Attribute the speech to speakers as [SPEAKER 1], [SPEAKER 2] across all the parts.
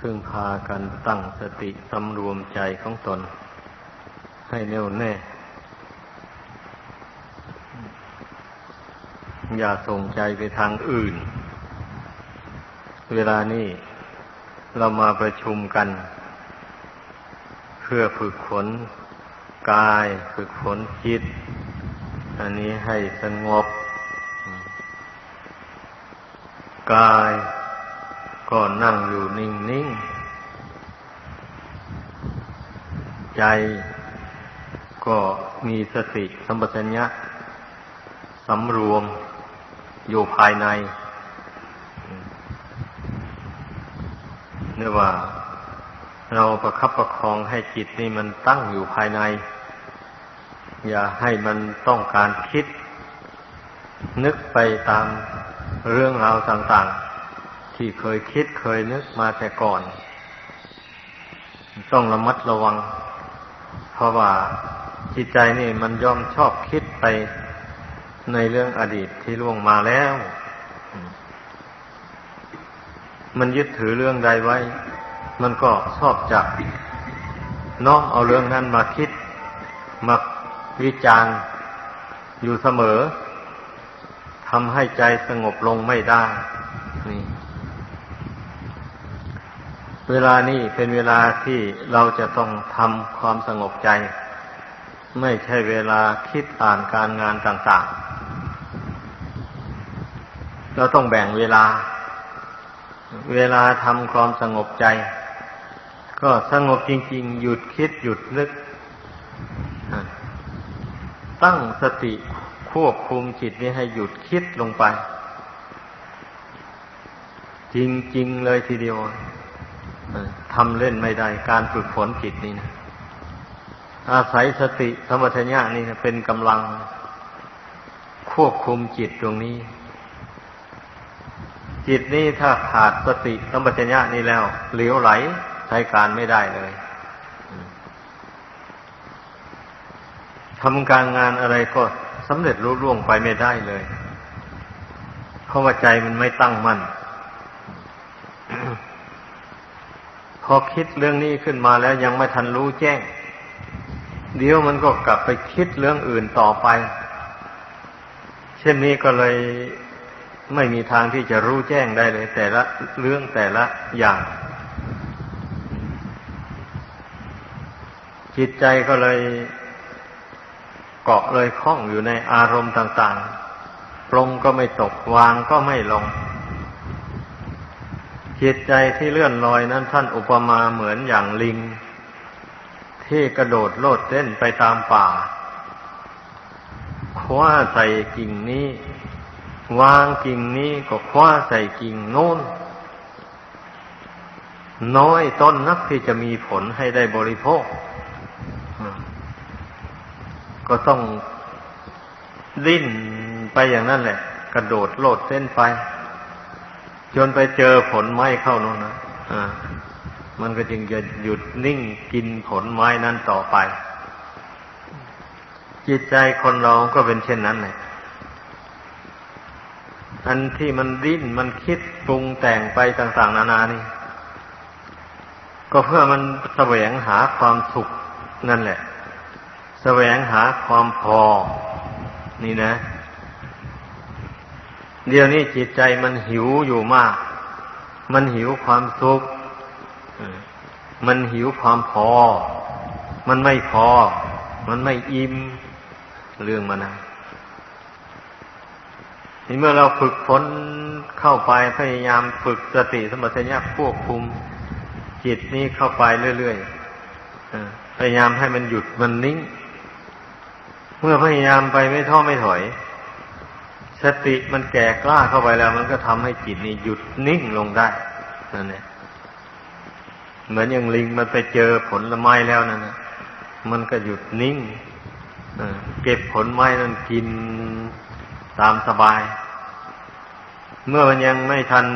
[SPEAKER 1] พึ่งพากันตั้งสติสำรวมใจของตน ให้แน่วแน่ อย่าส่งใจไปทางอื่น เวลานี้เรามาประชุมกัน เพื่อฝึกฝนกายฝึกฝนจิต อันนี้ให้สงบ กาย ก็นั่งอยู่นิ่งๆ ใจก็มีสติสัมปชัญญะสำรวมอยู่ภายในเนื่อว่า เราประคับประคองให้จิตนี่มันตั้งอยู่ภายใน อย่าให้มันต้องการคิด นึกไปตามเรื่องราวต่างๆ ที่เคยคิดเคยนึกมาแต่ก่อน ต้องระมัดระวัง เพราะว่าจิตใจนี่มันยอมชอบคิดไปในเรื่องอดีตที่ล่วงมาแล้ว มันยึดถือเรื่องใดไว้ มันก็ชอบจับน้อมเอาเรื่องนั้นมาคิด มาวิจารณ์อยู่เสมอทำให้ใจสงบลงไม่ได้นี่ เวลานี้เป็นเวลาที่เราจะต้องทำความสงบใจ ไม่ใช่เวลาคิดอ่านการงานต่างๆ เราต้องแบ่งเวลา เวลาทำความสงบใจ ก็สงบจริง ๆ หยุดคิดหยุดนึก ตั้งสติควบคุมจิตนี้ให้หยุดคิดลงไป จริง ๆ เลยทีเดียว ทำเล่นไม่ได้ การฝึกฝนจิตนี่นะอาศัยสติสมัชญญานี่เป็นกำลังควบคุมจิตตรงนี้ จิตนี้ถ้าขาดสติสมัชญญานี่แล้วเหลวไหลใช้การไม่ได้เลยทำการงานอะไรก็สำเร็จรุ่ร่วงไปไม่ได้เลย เพราะว่าใจมันไม่ตั้งมั่น อคิดเรื่องนี้ขึ้นมาแล้วยังไม่ทันรู้แจ้ง เดี๋ยวมันก็กลับไปคิดเรื่องอื่นต่อไป เช่นนี้ก็เลยไม่มีทางที่จะรู้แจ้งได้เลย แต่ละเรื่องแต่ละอย่าง จิตใจก็เลยเกาะเลยคล้องอยู่ในอารมณ์ต่าง ๆ ปรงก็ไม่ตกวางก็ไม่ลง จิตใจที่เลื่อนลอยนั้นท่านอุปมาเหมือนอย่างลิง ที่กระโดดโลดเต้นไปตามป่าคว้าใส่กิ่งนี้ วางกิ่งนี้ก็คว้าใส่กิ่งโน้น น้อยต้นนักที่จะมีผลให้ได้บริโภค ก็ต้องดิ้นไปอย่างนั้นแหละ กระโดดโลดเส้นไป จนไปเจอผลไม้เข้านู่นนะอ่ามันก็จึงจะหยุดนิ่งกินผลไม้นั้นต่อไป จิตใจคนเราก็เป็นเช่นนั้นแหละอันที่มันดิ้นมันคิดปรุงแต่งไปต่าง ๆ นานานี่ ก็เพื่อมันแสวงหาความสุขนั่นแหละ แสวงหาความพอ นี่นะ เดี๋ยวนี้จิตใจมันหิวอยู่มาก มันหิวความสุข มันหิวความพอ มันไม่พอ มันไม่อิ่มเรื่องมันนะนี่เมื่อเราฝึกฝนเข้าไปพยายามฝึกสติสมัชัญญาควบคุม จิตนี้เข้าไปเรื่อยๆพยายามให้มันหยุดมันนิ่ง เมื่อพยายามไปไม่ท้อไม่ถอย สติมันแก่กล้าเข้าไปแล้ว มันก็ทำให้จิตนี่หยุดนิ่งลงได้นั่นแหละเหมือนอย่างลิงมันไปเจอผลไม้แล้วนั่นนะมันก็หยุดนิ่งเก็บผลไม้นั้นกินตามสบาย เมื่อมันยังไม่ทัน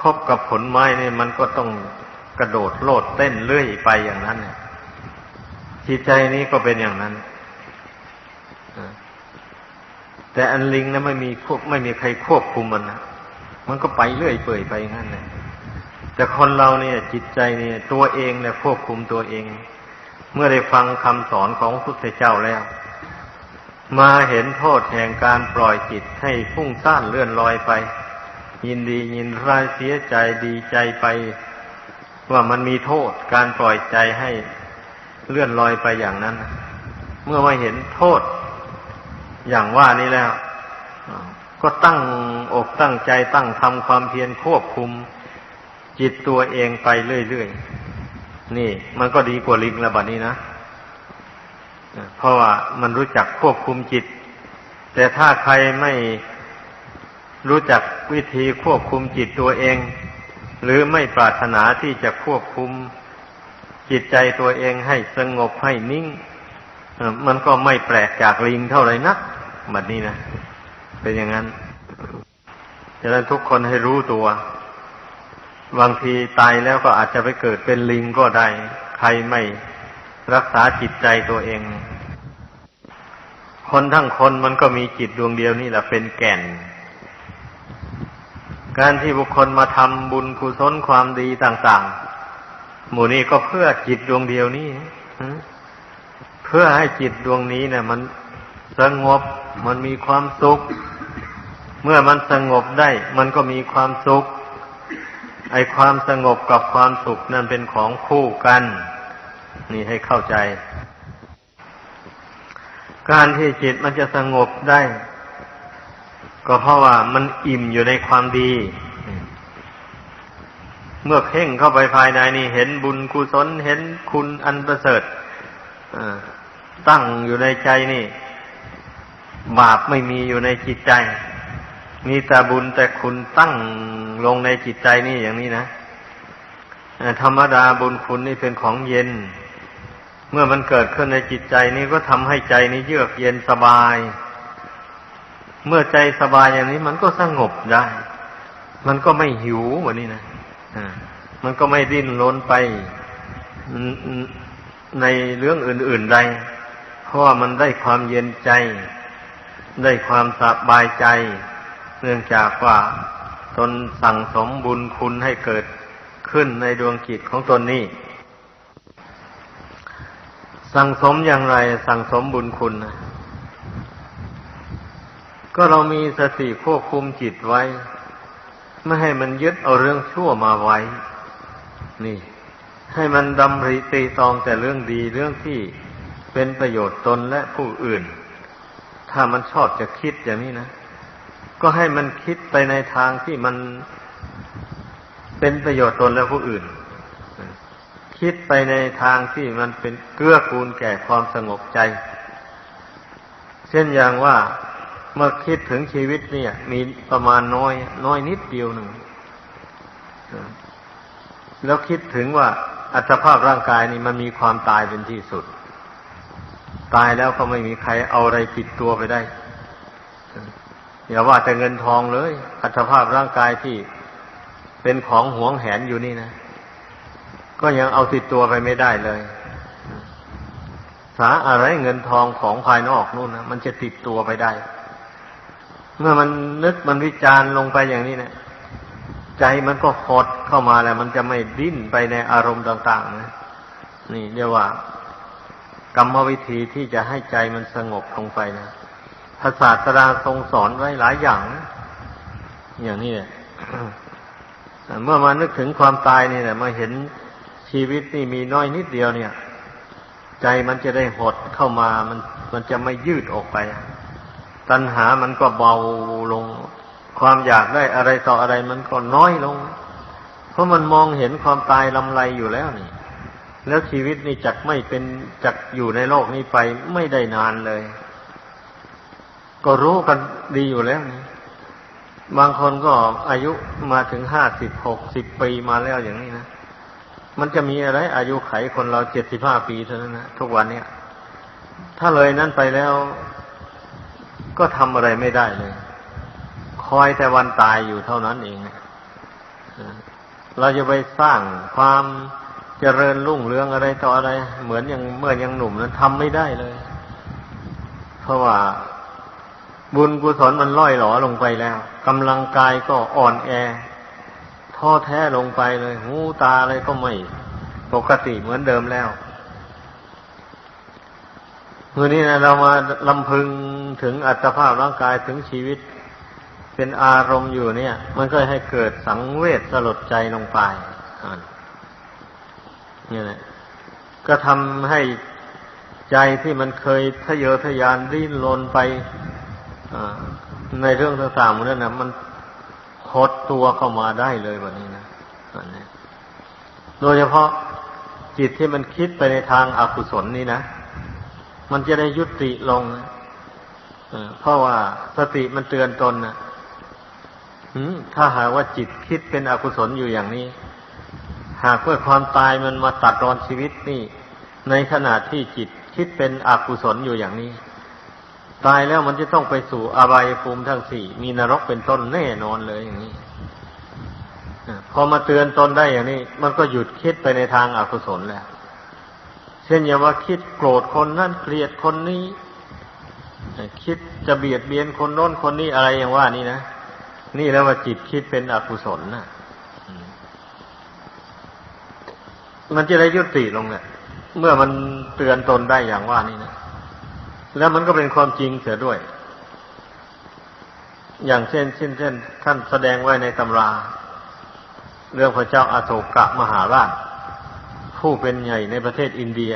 [SPEAKER 1] พบกับผลไม้นี่มันก็ต้องกระโดดโลดเต้นเลื่อยไปอย่างนั้นจิตใจนี้ก็เป็นอย่างนั้น แต่อันลิงนะไม่มีควบไม่มีใครควบคุมมันนะมันก็ไปเรื่อยเปื่อยไปงั้นเลยแต่คนเราเนี่ย จิตใจเนี่ย ตัวเองเนี่ยควบคุมตัวเอง เมื่อได้ฟังคำสอนของพระพุทธเจ้าแล้ว มาเห็นโทษแห่งการปล่อยจิตให้พุ่งซ่านเลื่อนลอยไป ยินดียินร้ายเสียใจดีใจไป ว่ามันมีโทษการปล่อยใจให้เลื่อนลอยไปอย่างนั้น เมื่อมาเห็นโทษ อย่างว่านี้แล้วก็ตั้งอกตั้งใจตั้งทำความเพียรควบคุม จิตตัวเองไปเรื่อยๆ นี่ มันก็ดีกว่าลิงระบัดนี้นะเพราะว่ามันรู้จักควบคุมจิต แต่ถ้าใครไม่รู้จักวิธีควบคุมจิตตัวเอง หรือไม่ปรารถนาที่จะควบคุมจิตใจตัวเองให้สงบให้นิ่ง มันก็ไม่แปลกจากลิงเท่าไหร่นัก บบนี้นะ เป็นอย่างนั้นฉะนั้นทุกคนให้รู้ตัว บางทีตายแล้วก็อาจจะไปเกิดเป็นลิงก็ได้ ใครไม่รักษาจิตใจตัวเอง คนทั้งคนมันก็มีจิตดวงเดียวนี่แหละเป็นแก่น การที่บุคคลมาทำบุญกุศลความดีต่าง ๆ หมู่นี้ก็เพื่อจิตดวงเดียวนี้เพื่อให้จิตดวงนี้เนี่ยมันสงบมันมีความสุข เมื่อมันสงบได้ มันก็มีความสุข ไอความสงบกับความสุขนั่นเป็นของคู่กัน นี่ให้เข้าใจ การที่จิตมันจะสงบได้ ก็เพราะว่ามันอิ่มอยู่ในความดี เมื่อเพ่งเข้าไปภายในนี่เห็นบุญกุศลเห็นคุณอันประเสริฐตั้งอยู่ในใจนี่ บาปไม่มีอยู่ในจิตใจ มีแต่บุญแต่คุณตั้งลงในจิตใจนี่อย่างนี้นะธรรมดาบุญคุณนี่เป็นของเย็น เมื่อมันเกิดขึ้นในจิตใจนี่ก็ทำให้ใจนี้เยือกเย็นสบาย เมื่อใจสบายอย่างนี้มันก็สงบได้ มันก็ไม่หิวเหมือนนี้นะมันก็ไม่ดิ้นรนไปในเรื่องอื่น ๆใดเพราะว่ามันได้ความเย็นใจ ได้ความสบายใจ เนื่องจากว่าตนสั่งสมบุญคุณให้เกิดขึ้นในดวงจิตของตนนี้ สั่งสมอย่างไรสั่งสมบุญคุณนะก็เรามีสติควบคุมจิตไว้ ไม่ให้มันยึดเอาเรื่องชั่วมาไว้ นี่ ให้มันดำริตีตองแต่เรื่องดีเรื่องที่เป็นประโยชน์ตนและผู้อื่น ถ้ามันชอบจะคิดอย่างนี้นะ ก็ให้มันคิดไปในทางที่มันเป็นประโยชน์ตนและผู้อื่น คิดไปในทางที่มันเป็นเกื้อกูลแก่ความสงบใจ เช่นอย่างว่าเมื่อคิดถึงชีวิตเนี่ย มีประมาณน้อยน้อยนิดเดียวหนึ่ง แล้วคิดถึงว่าอัตภาพร่างกายนี่มันมีความตายเป็นที่สุด ตายแล้วก็ไม่มีใครเอาอะไรติดตัวไปได้ อย่าว่าแต่เงินทองเลย อัตภาพร่างกายที่เป็นของหวงแหนอยู่นี่นะ ก็ยังเอาติดตัวไปไม่ได้เลย สาอะไรเงินทองของภายนอกนู่นนะมันจะติดตัวไปได้ เมื่อมันนึกมันวิจารณ์ลงไปอย่างนี้เนะี่ยใจมันก็หดเข้ามาแล้ว มันจะไม่ดิ้นไปในอารมณ์ต่าง ๆ นะ นี่เรียกว่า กรรมวิธีที่จะให้ใจมันสงบลงไปนะพระศาสดาทรงสอนไว้หลายอย่าง อย่างนี้เนี่ยเมื่อมานึกถึงความตายนี่แหละมาเห็นชีวิตนี่มีน้อยนิดเดียวเนี่ย ใจมันจะได้หดเข้ามามันมันจะไม่ยืดออกไป ตัณหามันก็เบาลง ความอยากได้อะไรต่ออะไรมันก็น้อยลง เพราะมันมองเห็นความตายลำไรอยู่แล้วนี่ แล้วชีวิตนี่จักไม่เป็นจักอยู่ในโลกนี้ไปไม่ได้นานเลย ก็รู้กันดีอยู่แล้วนี่บางคนก็อายุมาถึงห้าสิบหกสิบปีมาแล้วอย่างนี้นะ มันจะมีอะไร อายุไขคนเราเจ็ดสิบห้าปีเท่านั้นนะทุกวันเนี้ยถ้าเลยนั้นไปแล้ว ก็ทำอะไรไม่ได้เลย คอยแต่วันตายอยู่เท่านั้นเองเราจะไปสร้างความ เจริญรุ่งเรืองอะไรต่ออะไร เหมือนอย่างเมื่อยังหนุ่มนั้นทำไม่ได้เลย เพราะว่าบุญกุศลมันล่อยหลอลงไปแล้วกำลังกายก็อ่อนแอท้อแท้ลงไปเลย หูตาอะไรก็ไม่ปกติเหมือนเดิมแล้วเมื่อนี้นะเรามาลำพึงถึงอัตภาพร่างกายถึงชีวิต เป็นอารมณ์อยู่เนี่ย มันก็ให้เกิดสังเวชสลดใจลงไปอ่า นนี่แหละ ก็ทำให้ใจที่มันเคยทะเยอทะยานดิ้นรนไปในเรื่องต่างๆนั้นนะมันหดตัวเข้ามาได้เลยวันนี้นะอันนี้โดยเฉพาะจิตที่มันคิดไปในทางอากุศลนี่นะ มันจะได้ยุติลงเพราะว่าสติมันเตือนตนนะถ้าหากว่าจิตคิดเป็นอกุศลอยู่อย่างนี้ หากเพื่อความตายมันมาตัดรอนชีวิตนี่ ในขณะที่จิตคิดเป็นอกุศลอยู่อย่างนี้ ตายแล้วมันจะต้องไปสู่อบายภูมิทั้งสี่มีนรกเป็นต้นแน่นอนเลยอย่างนี้พอมาเตือนตนได้อย่างนี้ มันก็หยุดคิดไปในทางอากุศลแล้ว เช่นอย่างว่าคิดโกรธคนนั่นเกลียดคนนี้ คิดจะเบียดเบียนคนโน้นคนนี้อะไรอย่างว่านี่นะ นี่แล้วว่าจิตคิดเป็นอกุศลนะ มันจะได้ยุติลงเนี่ย เมื่อมันเตือนตนได้อย่างว่านี่นะแล้วมันก็เป็นความจริงเสียด้วย อย่างเช่นเช่นเช่นท่านแสดงไว้ในตำรา เรื่องพระเจ้าอาโศกะมหาราช ผู้เป็นใหญ่ในประเทศอินเดีย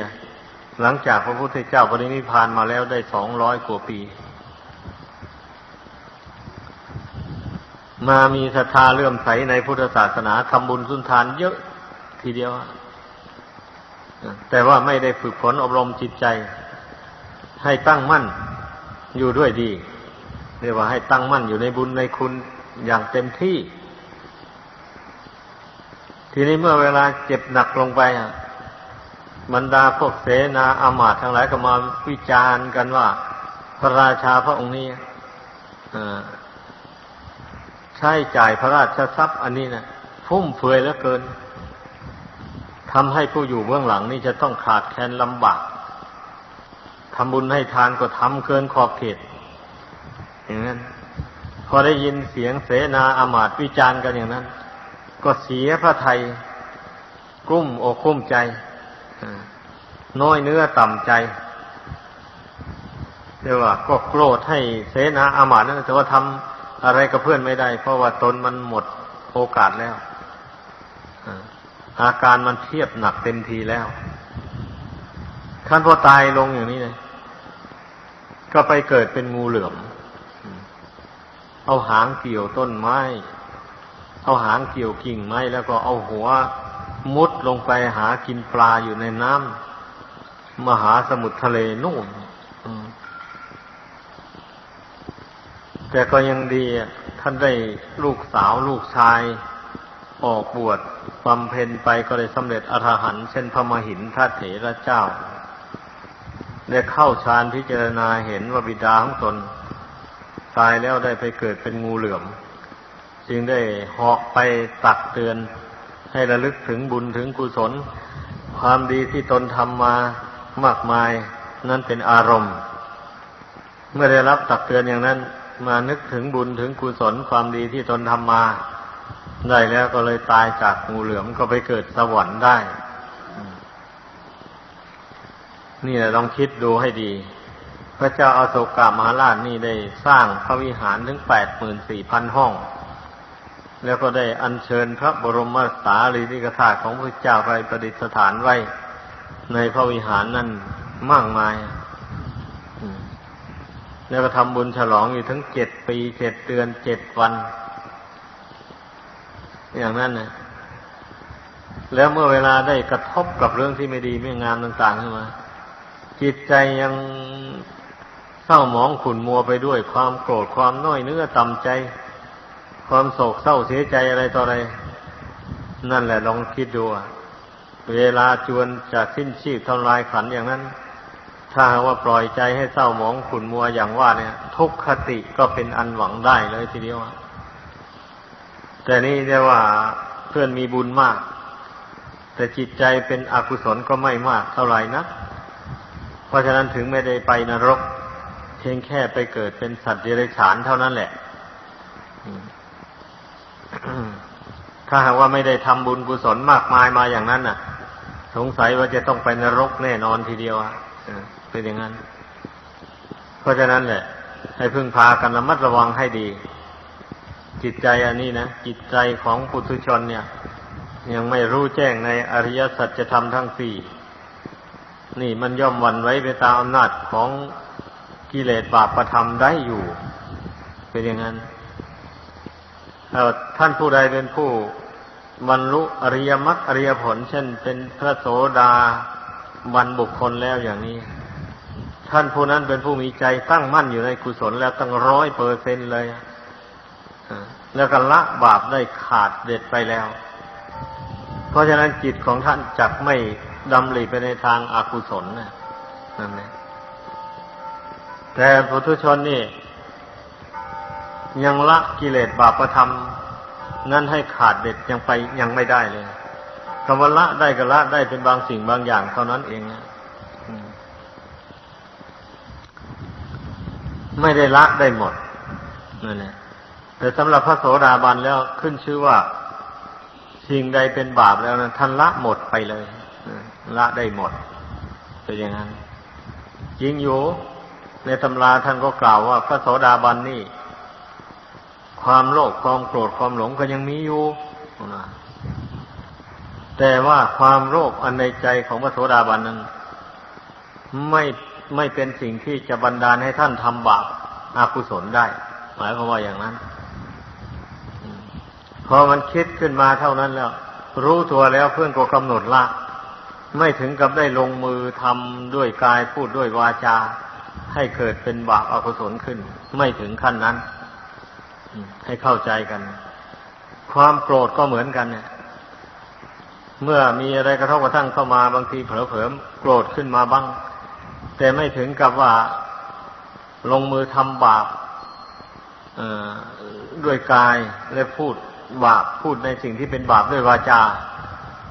[SPEAKER 1] หลังจากพระพุทธเจ้าปรินิพพานมาแล้วได้สองร้อยกว่าปี มามีศรัทธาเลื่อมใสในพุทธศาสนาทำบุญสุนทานเยอะทีเดียว แต่ว่าไม่ได้ฝึกฝนอบรมจิตใจ ให้ตั้งมั่นอยู่ด้วยดีเรียกว่าให้ตั้งมั่นอยู่ในบุญในคุณอย่างเต็มที่ ทีนี้เมื่อเวลาเจ็บหนักลงไปบรรดาพวกเสนาอามาตย์ทั้งหลายก็มาวิจารณ์กันว่า พระราชาพระองค์นี้ใช้จ่ายพระราชทรัพย์อันนี้นะฟุ่มเฟือยเหลือเกิน ทำให้ผู้อยู่เบื้องหลังนี่จะต้องขาดแคลนลำบากทำบุญให้ทานก็ทำเกินขอบเขตอย่างนั้น พอได้ยินเสียงเสนาอามาตย์วิจารณ์กันอย่างนั้น ก็เสียพระไทยกุ้มอกกุ้มใจน้อยเนื้อต่ำใจเรียกว่าก็โกรธให้เสนาอามาตนั้นแต่ว่าทำอะไรกับเพื่อนไม่ได้ เพราะว่าตนมันหมดโอกาสแล้ว อาการมันเทียบหนักเต็มทีแล้วท่านพอตายลงอย่างนี้เลยก็ไปเกิดเป็นงูเหลือม เอาหางเกี่ยวต้นไม้ เอาหางเกี่ยวกิ่งไม้แล้วก็เอาหัวมุดลงไปหากินปลาอยู่ในน้ำมหาสมุทรทะเลนู่นแต่ก็ยังดีท่านได้ลูกสาวลูกชายออกบวช บำเพ็ญไปก็ได้สำเร็จอรหันต์เช่นพระมหินทัตเถระเจ้า ได้เข้าฌานพิจารณาเห็นว่าบิดาของตน ตายแล้วได้ไปเกิดเป็นงูเหลือม จึงได้เหาะไปตักเตือนให้ระลึกถึงบุญถึงกุศล ความดีที่ตนทำมามากมายนั่นเป็นอารมณ์ เมื่อได้รับตักเตือนอย่างนั้น มานึกถึงบุญถึงกุศลความดีที่ตนทำมา ได้แล้วก็เลยตายจากงูเหลือมก็ไปเกิดสวรรค์ได้ นี่แหละลองคิดดูให้ดี พระเจ้าอาโศกามหาราชนี่ได้สร้างพระวิหารถึงแปดหมื่นสี่พันห้อง แล้วก็ได้อัญเชิญพระบรมสารีริกธาตุของพระเจ้าไปประดิษฐานไว้ ในพระวิหารนั้นมากมายแล้วก็ทำบุญฉลองอยู่ทั้งเจ็ดปีเจ็ดเดือนเจ็ดวัน อย่างนั้นนะแล้วเมื่อเวลาได้กระทบกับเรื่องที่ไม่ดีไม่งามต่างๆขึ้นมา จิตใจยังเศร้าหมองขุ่นมัวไปด้วยความโกรธความน้อยเนื้อต่ำใจ ความโศกเศร้าเสียใจอะไรต่ออะไรนั่นแหละลองคิดดูเวลาจวนจะสิ้นชีพทำลายขันอย่างนั้น ถ้าว่าปล่อยใจให้เศร้าหมองขุ่นมัวอย่างว่าเนี่ย ทุกขติก็เป็นอันหวังได้เลยทีเดียว แต่นี่เรียกว่าเพื่อนมีบุญมาก แต่จิตใจเป็นอกุศลก็ไม่มากเท่าไหร่นะเพราะฉะนั้นถึงไม่ได้ไปนรก เพียงแค่ไปเกิดเป็นสัตว์เดรัจฉานเท่านั้นแหละถ้าหากว่าไม่ได้ทำบุญกุศลมากมายมาอย่างนั้นน่ะ สงสัยว่าจะต้องไปนรกแน่นอนทีเดียวอะเออเป็นอย่างนั้น เพราะฉะนั้นแหละ ให้พึ่งพากันระมัดระวังให้ดี จิตใจอันนี้นะจิตใจของปุถุชนเนี่ย ยังไม่รู้แจ้งในอริยสัจธรรมทั้งสี่นี่มันย่อมหวันไว้ไปตามอำนาจของกิเลสบาปประทำได้อยู่ เป็นอย่างนั้นท่านผู้ใดเป็นผู้บรรลุอริยมรรคอริยผล เช่น เป็นพระโสดาบันบุคคลแล้วอย่างนี้ ท่านผู้นั้นเป็นผู้มีใจตั้งมั่นอยู่ในกุศลแล้วตั้งร้อยเปอร์เซนเลย แล้วก็ละบาปได้ขาดเด็ดไปแล้ว เพราะฉะนั้นจิตของท่านจักไม่ดำริไปในทางอากุศลนะนั่นเองแต่ปุถุชนนี่ ยังละกิเลสบาปธรรม นั้นให้ขาดเด็ดยังไปยังไม่ได้เลยคำว่าละได้ก็ละได้เป็นบางสิ่งบางอย่างเท่านั้นเองนะไม่ได้ละได้หมดนั่นแหละ แต่สำหรับพระโสดาบันแล้วขึ้นชื่อว่า สิ่งใดเป็นบาปแล้วนะท่านละหมดไปเลยละได้หมดเป็นอย่างนั้นจริงอยู่ในตำราท่านก็กล่าวว่า พระโสดาบันนี่ ความโลภความโกรธความหลงก็ยังมีอยู่แต่ว่าความโลภอันในใจของพระโสดาบันนั้น ไม่ไม่เป็นสิ่งที่จะบันดาลให้ท่านทำบาปอากุศลได้ หมายความว่าอย่างนั้น พอมันคิดขึ้นมาเท่านั้นแล้ว รู้ตัวแล้วเพื่อนก็กำหนดละ ไม่ถึงกับได้ลงมือทำด้วยกายพูดด้วยวาจา ให้เกิดเป็นบาปอากุศลขึ้น ไม่ถึงขั้นนั้น ให้เข้าใจกัน ความโกรธก็เหมือนกันเนี่ยเมื่อมีอะไรกระทบกระทั่งเข้ามาบางทีเผลอๆโกรธขึ้นมาบ้าง แต่ไม่ถึงกับว่าลงมือทำบาปด้วยกายและพูด บาปพูดในสิ่งที่เป็นบาปด้วยวาจา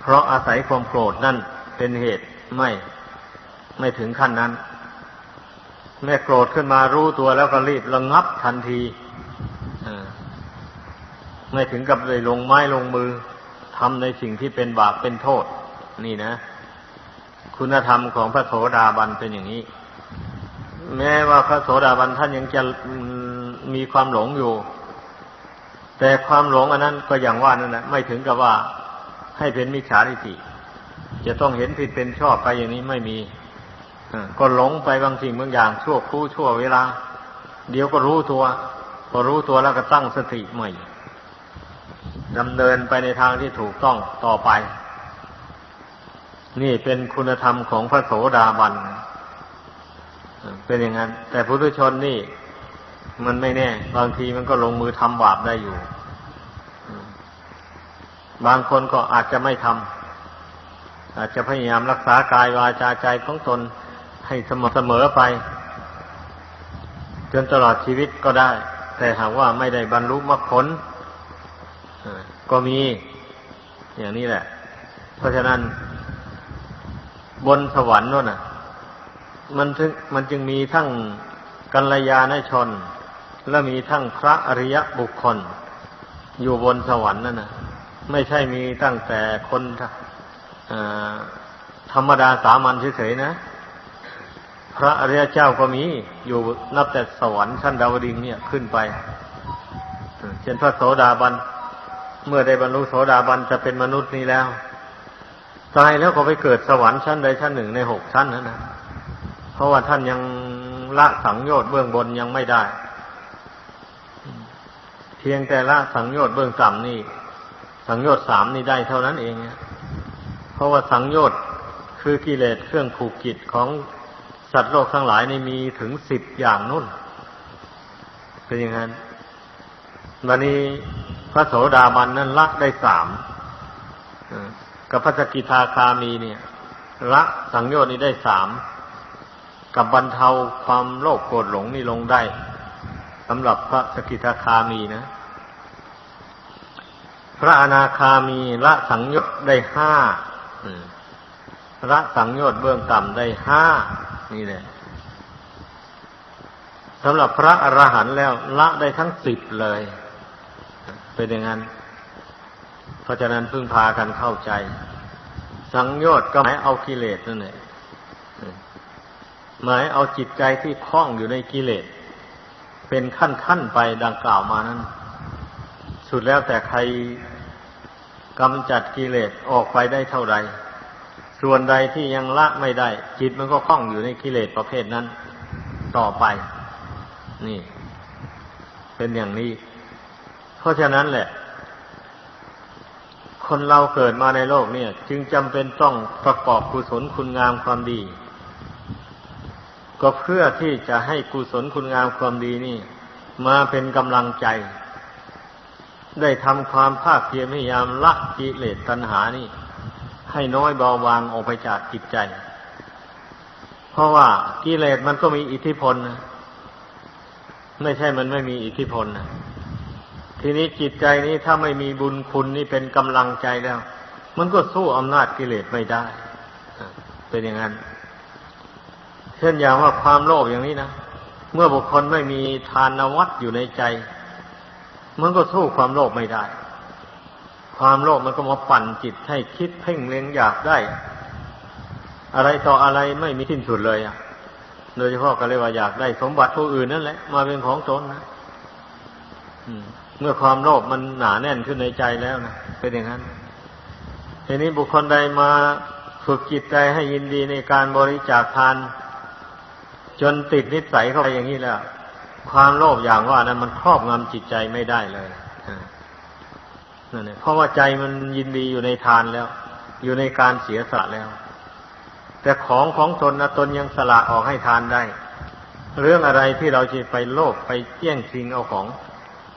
[SPEAKER 1] เพราะอาศัยความโกรธนั่นเป็นเหตุไม่ไม่ถึงขั้นนั้น แม่โกรธขึ้นมารู้ตัวแล้วก็รีบระงับทันทีไม่ถึงกับเลยลงไม้ลงมือทำในสิ่งที่เป็นบาปเป็นโทษ นี่นะ คุณธรรมของพระโสดาบันเป็นอย่างนี้ แม้ว่าพระโสดาบันท่านยังจะมีความหลงอยู่ แต่ความหลงอันนั้นก็อย่างว่านั่นแหละไม่ถึงกับว่าให้เป็นมิจฉาทิฏฐิจะต้องเห็นผิดเป็นชอบไปอย่างนี้ไม่มีก็หลงไปบางสิ่งบางอย่าง ชั่วครู่ชั่วเวลา เดี๋ยวก็รู้ตัว พอรู้ตัวแล้วก็ตั้งสติใหม่ดำเนินไปในทางที่ถูกต้องต่อไป นี่เป็นคุณธรรมของพระโสดาบัน เป็นอย่างนั้น แต่พุทุชนนี่ มันไม่แน่ บางทีมันก็ลงมือทำบาปได้อยู่ บางคนก็อาจจะไม่ทำอาจจะพยายามรักษากายวาจาใจของตนให้เสมอเสมอไป จนตลอดชีวิตก็ได้ แต่หากว่าไม่ได้บรรลุมรรคผลก็มีอย่างนี้แหละ เพราะฉะนั้น บนสวรรค์นู่นน่ะ มันถึงมันจึงมีทั้งกัลยาณชน และมีทั้งพระอริยบุคคล อยู่บนสวรรค์นั่นนะไม่ใช่มีตั้งแต่คนธรรมดาสามัญเฉยๆนะ พระอริยเจ้าก็มีอยู่นับแต่สวรรค์ชั้นดาวดึงเนี่ยขึ้นไปเช่นพระโสดาบัน เมื่อได้บรรลุโสดาบันจะเป็นมนุษย์นี้แล้วตายแล้วก็ไปเกิดสวรรค์ชั้นใดชั้นหนึ่งในหกชั้นนั้นนะเพราะว่าท่านยังละสังโยชน์เบื้องบนยังไม่ได้ พียงแต่ละสังโยชน์เบื้องต่ำนี่ สังโยชน์สามนี่ได้เท่านั้นเองนะเพราะว่าสังโยชน์คือกิเลสเครื่องผูกกิจของสัตว์โลกทั้งหลายนี่มีถึงสิบอย่างนุ่นเป็นอย่างนั้นวันนี้พระโสดาบันนั้นละได้สามกับพระสกิทาคามีเนี่ยละสังโยชน์นี้ได้สามกับบรรเทาความโลภโกรธหลงนี่ลงได้ สำหรับพระสกิทาคามีนะ พระอนาคามีละสังโยชนได้ห้าละสังโยชนเบื้องต่ำได้ห้านี่แหละสำหรับพระอรหันต์แล้ว ละได้ทั้งสิบเลย เป็นอย่างนั้น เพราะฉะนั้นพึ่งพากันเข้าใจ สังโยชน์ก็หมายเอากิเลสนั่นแหละหมายเอาจิตใจที่คล้องอยู่ในกิเลส เป็นขั้นขั้นๆไปดังกล่าวมานั้น สุดแล้วแต่ใครกำจัดกิเลสออกไปได้เท่าไรส่วนใดที่ยังละไม่ได้ จิตมันก็คล้องอยู่ในกิเลสประเภทนั้น ต่อไป นี่ เป็นอย่างนี้ เพราะฉะนั้นแหละ คนเราเกิดมาในโลกเนี่ย จึงจำเป็นต้องประกอบกุศลคุณงามความดี ก็เพื่อที่จะให้กุศลคุณงามความดีนี่ มาเป็นกำลังใจ ได้ทำความภาคเพียรพยายามละกิเลสตัณหานี่ ให้น้อยเบาบางออกไปจากจิตใจ เพราะว่ากิเลสมันก็มีอิทธิพลนะไม่ใช่มันไม่มีอิทธิพลนะทีนี้จิตใจนี้ถ้าไม่มีบุญคุณนี่เป็นกำลังใจแล้ว มันก็สู้อำนาจกิเลสไม่ได้ เป็นอย่างนั้น เช่นอย่างว่าความโลภอย่างนี้นะ เมื่อบุคคลไม่มีทานวัตอยู่ในใจ มันก็สู้ความโลภไม่ได้ ความโลภมันก็มาปั่นจิตให้คิดเพ่งเล็งอยากได้ อะไรต่ออะไรไม่มีสิ้นสุดเลยอะ โดยเฉพาะก็เรียกว่าอยากได้ สมบัติผู้อื่นนั่นแหละ มาเป็นของตนนะเมื่อความโลภมันหนาแน่นขึ้นในใจแล้วนะเป็นอย่างนั้นทีนี้บุคคลใดมาฝึกจิตใจให้ยินดีในการบริจาคทาน จนติดนิสัยเข้าไปอย่างนี้แล้ว ความโลภอย่างว่านั้นมันครอบงำจิตใจไม่ได้เลยนั่นเพราะว่าใจมันยินดีอยู่ในทานแล้ว อยู่ในการเสียสละแล้ว แต่ของของตนนะตนยังสละออกให้ทานได้ เรื่องอะไรที่เราจะไปโลภไปเจี้ยงชิงเอาของ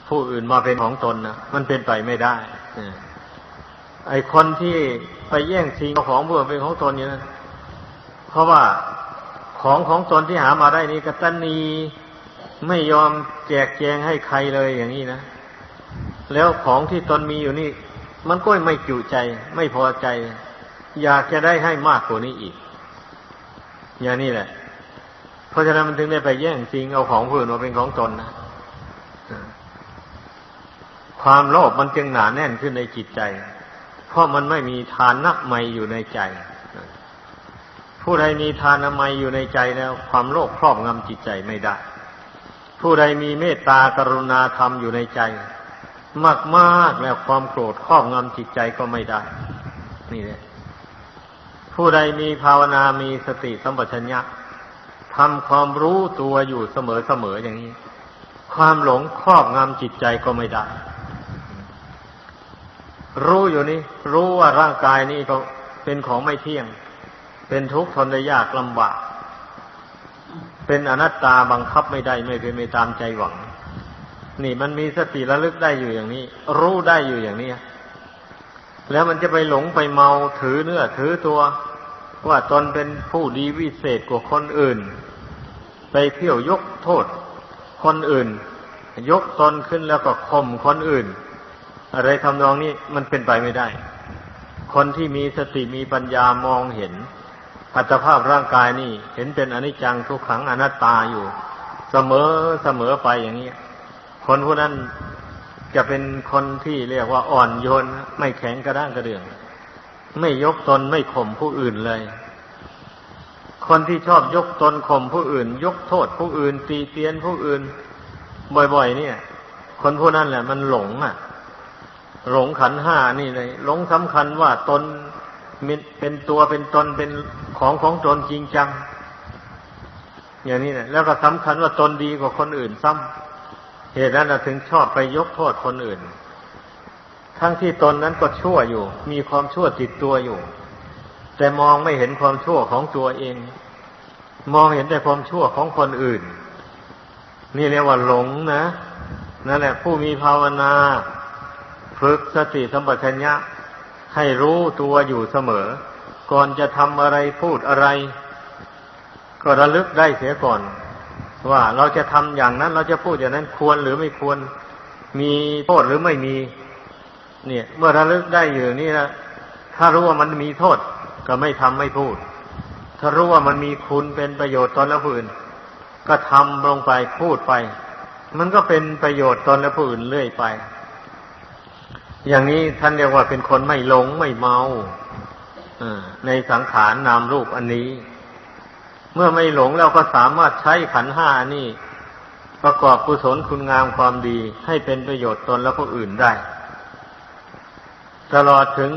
[SPEAKER 1] ผู้อื่นมาเป็นของตนนะมันเป็นไปไม่ได้เออไอคนที่ไปแย่งชิงเอาของผู้อื่นเป็นของตนอย่างนั้นเพราะว่า ของของตนที่หามาได้นี้กตันีไม่ยอมแจกแจงให้ใครเลยอย่างนี้นะ แล้วของที่ตนมีอยู่นี่ มันก็ไม่จุใจ ไม่พอใจ อยากจะได้ให้มากกว่านี้อีก อย่างนี้แหละ เพราะฉะนั้นมันถึงได้ไปแย่งชิงเอาของผู้อื่นมาเป็นของตนนะความโลภมันจึงหนาแน่นขึ้นในจิตใจ เพราะมันไม่มีทานนักไมอยู่ในใจ ผู้ใดมีทานไมอยู่ในใจแล้ว ความโลภครอบงำจิตใจไม่ได้ ผู้ใดมีเมตตากรุณาธรรมอยู่ในใจ มากมากแล้วความโกรธครอบงำจิตใจก็ไม่ได้ นี่แหละผู้ใดมีภาวนามีสติสัมปชัญญะทำความรู้ตัวอยู่เสมอๆอย่างนี้ ความหลงครอบงำจิตใจก็ไม่ได้ รู้อยู่นี่ รู้ว่าร่างกายนี้ก็เป็นของไม่เที่ยง เป็นทุกข์ทนได้ยากลำบาก เป็นอนัตตาบังคับไม่ได้ไม่เป็นไปตามใจหวัง นี่มันมีสติระลึกได้อยู่อย่างนี้ รู้ได้อยู่อย่างนี้แล้วมันจะไปหลงไปเมาถือเนื้อถือตัว ว่าตนเป็นผู้ดีวิเศษกว่าคนอื่น ไปเที่ยวยกโทษ คนอื่น ยกตนขึ้นแล้วก็ข่มคนอื่น อะไรทำนองนี้มันเป็นไปไม่ได้ คนที่มีสติมีปัญญามองเห็น อัตภาพร่างกายนี่ เห็นเป็นอนิจจังทุกขังอนัตตาอยู่ เสมอเสมอไปอย่างนี้คนผู้นั้นจะเป็นคนที่เรียกว่าอ่อนโยนไม่แข็งกระด้างกระเดื่อง ไม่ยกตนไม่ข่มผู้อื่นเลย คนที่ชอบยกตนข่มผู้อื่น ยกโทษผู้อื่น ตีเตียนผู้อื่น บ่อยๆ เนี่ย คนผู้นั้นแหละ มันหลงอะ หลงขันห้านี่เลย หลงสำคัญว่าตน เป็นตัวเป็นตนเป็นของของตนจริงจัง อย่างนี้นะแล้วก็สำคัญว่าตนดีกว่าคนอื่นซ้ำเหตุนั้นถึงชอบไปยกโทษคนอื่น ทั้งที่ตนนั้นก็ชั่วอยู่ มีความชั่วติดตัวอยู่ แต่มองไม่เห็นความชั่วของตัวเอง มองเห็นแต่ความชั่วของคนอื่น นี่เรียกว่าหลงนะนั่นแหละผู้มีภาวนา ฝึกสติสัมปชัญญะ ให้รู้ตัวอยู่เสมอ ก่อนจะทำอะไรพูดอะไร ก็ระลึกได้เสียก่อน ว่าเราจะทำอย่างนั้น เราจะพูดอย่างนั้นควรหรือไม่ควร มีโทษหรือไม่มี เนี่ย เมื่อระลึกได้อยู่นี่นะถ้ารู้ว่ามันมีโทษ ก็ไม่ทำไม่พูด ถ้ารู้ว่ามันมีคุณเป็นประโยชน์ตนและผู้อื่น ก็ทำลงไปพูดไป มันก็เป็นประโยชน์ตนและผู้อื่นเรื่อยไป อย่างนี้ท่านเรียกว่าเป็นคนไม่หลงไม่เมาอในสังขารนามรูปอันนี้ เมื่อไม่หลงเราก็สามารถใช้ขันห้านี่ ประกอบกุศลคุณงามความดีให้เป็นประโยชน์ตนและผู้อื่นได้ ตลอดถึง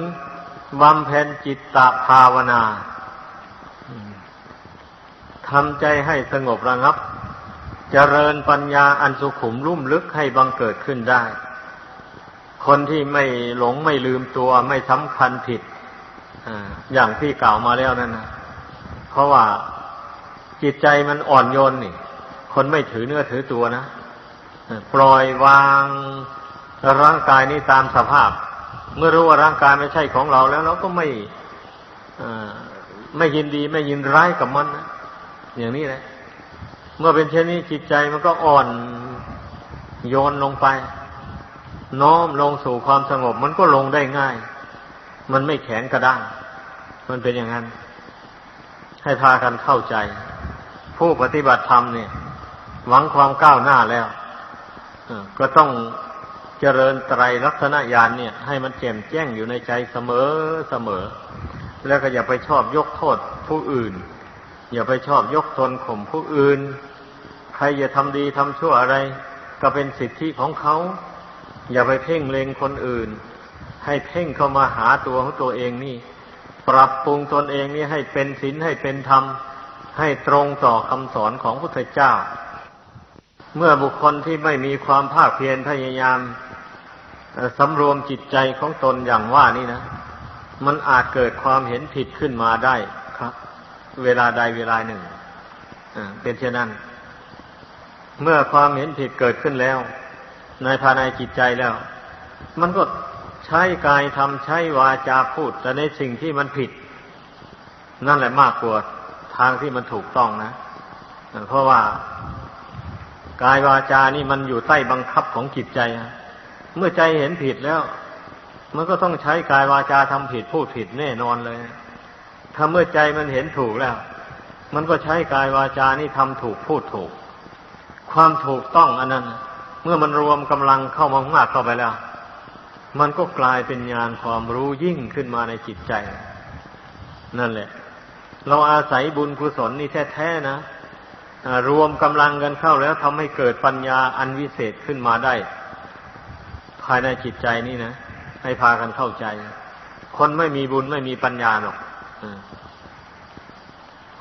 [SPEAKER 1] บำเพ็ญจิตตภาวนาทำใจให้สงบระงับเจริญปัญญาอันสุขุมลุ่มลึกให้บังเกิดขึ้นได้ คนที่ไม่หลงไม่ลืมตัวไม่สำคัญผิดอย่างที่กล่าวมาแล้วนั่นนะเพราะว่าจิตใจมันอ่อนโยนนี่ คนไม่ถือเนื้อถือตัวนะปล่อยวางร่างกายนี้ตามสภาพ เมื่อรู้ว่าร่างกายไม่ใช่ของเราแล้วเราก็ไม่ไม่ยินดีไม่ยินร้ายกับมันนะอย่างนี้แหละ เมื่อเป็นเช่นนี้จิตใจมันก็อ่อนโยนลงไป น้อมลงสู่ความสงบ มันก็ลงได้ง่าย มันไม่แข็งกระด้าง มันเป็นอย่างนั้น ให้พากันเข้าใจ ผู้ปฏิบัติธรรมเนี่ย หวังความก้าวหน้าแล้วก็ต้องเจริญไตรลักษณญาณเนี่ย ให้มันแจ่มแจ้งอยู่ในใจเสมอเสมอ แล้วก็อย่าไปชอบยกโทษผู้อื่น อย่าไปชอบยกตนข่มผู้อื่น ใครจะทำดีทำชั่วอะไร ก็เป็นสิทธิของเขา อย่าไปเพ่งเลงคนอื่น ให้เพ่งเข้ามาหาตัวของตัวเองนี่ ปรับปรุงตนเองนี่ให้เป็นศีลให้เป็นธรรม ให้ตรงต่อคำสอนของพุทธเจ้า เมื่อบุคคลที่ไม่มีความภาคเพียรพยายามสำรวมจิตใจของตนอย่างว่านี่นะ มันอาจเกิดความเห็นผิดขึ้นมาได้ครับ เวลาใดเวลาหนึ่งเป็นเช่นนั้น เมื่อความเห็นผิดเกิดขึ้นแล้ว ในภายในจิตใจแล้ว มันก็ใช้กายทำใช้วาจาพูด แต่ในสิ่งที่มันผิด นั่นแหละมากกว่าทางที่มันถูกต้องนะ เพราะว่ากายวาจานี่มันอยู่ใต้บังคับของจิตใจ เมื่อใจเห็นผิดแล้ว มันก็ต้องใช้กายวาจาทำผิดพูดผิดแน่นอนเลย ถ้าเมื่อใจมันเห็นถูกแล้ว มันก็ใช้กายวาจานี่ทำถูกพูดถูก ความถูกต้องอันนั้น เมื่อมันรวมกำลังเข้ามามากเข้าไปแล้ว มันก็กลายเป็นญาณความรู้ยิ่งขึ้นมาในจิตใจ นั่นแหละ เราอาศัยบุญกุศลนี่แท้ๆนะรวมกำลังกันเข้าแล้วทำให้เกิดปัญญาอันวิเศษขึ้นมาได้ ภายในจิตใจนี่นะ ให้พากันเข้าใจ คนไม่มีบุญไม่มีปัญญาหรอก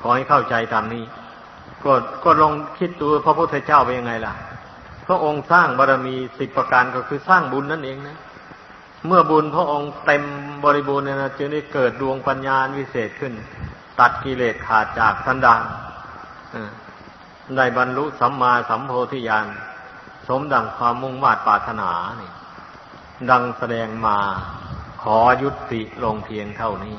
[SPEAKER 1] ขอให้เข้าใจตามนี้ ก็ก็ลองคิดดูพระพุทธเจ้าเป็นยังไงล่ะ ระองค์สร้างบารรมีสิบประการก็คือสร้างบุญนั่นเองนะ เมื่อบุญพระองค์เต็มบริบูรณ์เนี่ยนะจึงได้เกิดดวงปัญญาวิเศษขึ้น ตัดกิเลสขาดจากสันดานได้บรรลุสัมมาสัมโพธิญาณสมดังความมุ่งมา่ปรารถนานี่ดังแสดงมาขอยุติลงเพียงเท่านี้